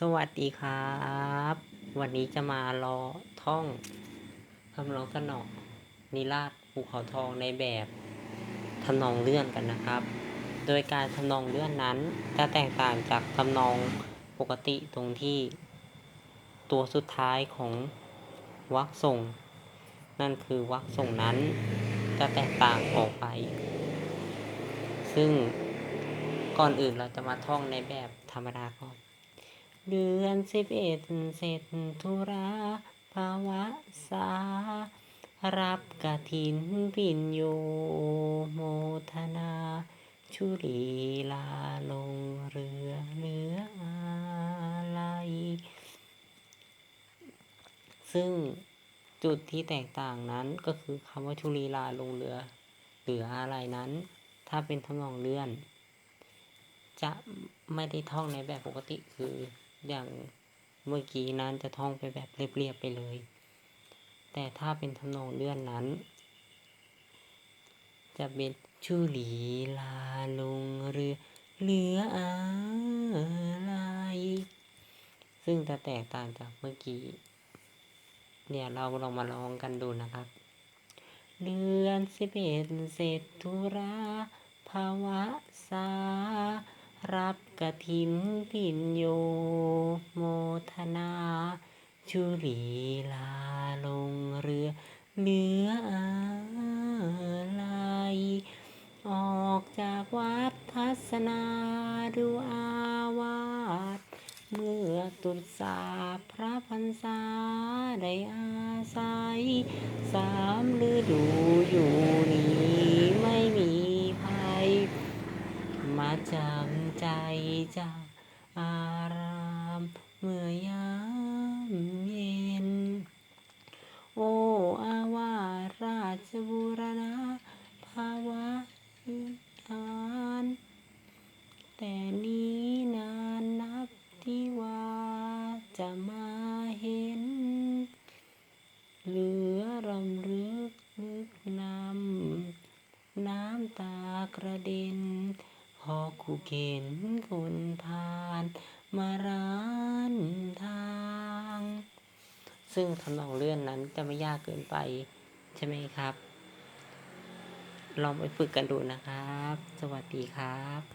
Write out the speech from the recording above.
สวัสดีครับ วันนี้จะมารอท่องคำร้องสนอนิราศภูเขาทองในแบบทำนองเลื่อนกันนะครับ โดยการทำนองเลื่อนนั้นจะแตกต่างจากทำนองปกติตรงที่ ตัวสุดท้ายของวรรคส่ง นั่นคือวรรคส่งนั้น จะแตกต่างออกไป ซึ่งก่อนอื่นเราจะมาท่องในแบบธรรมดาก่อน เดือนสิบเอ็ดเสร็จธุระภาวะสา รับกฐินปินโยโมทนา ชุลีลาลงเรือเหลืออะไรซึ่งจุดที่แตกต่างนั้นก็คือคำว่าชุลีลาลงเรือเหลืออะไรนั้น ถ้าเป็นทำนองเลื่อน จะไม่ได้ท่องในแบบปกติคือ อย่างเมื่อกี้นั้นจะท่องไปแบบเรียบๆไปเลย แต่ถ้าเป็นทำนองเลื่อนนั้น จะเป็นชุลีลาลงเรือเหลืออะไรซึ่งจะแตกต่างจากเมื่อกี้ เนี่ยเราลองมาลองกันดูนะครับ เดือนสิบเอ็ดเศษธุระภาวะสา รับกฐินปินโยโมทนาชุลีลาลงเรือเหลืออะไรออกจากวัดทัศนาดูอาวาสเมื่อตุลสาพระพรรษาได้อาศัยสามฤดูอยู่นี้ไม่มีภัย มา จำใจจากอารามเมื่อยามเย็น โออาวาราชบูรณาภาวะวิหารแต่นี้นานนับที่ว่าจะมาเห็น เหลือรำลึกนึกนำน้ำตากระเด็น พอกูเข็นคนผ่านมาร้านทาง ซึ่งทำนองเลื่อนนั้นจะไม่ยากเกินไป ใช่ไหมครับ ลองไปฝึกกันดูนะครับ สวัสดีครับ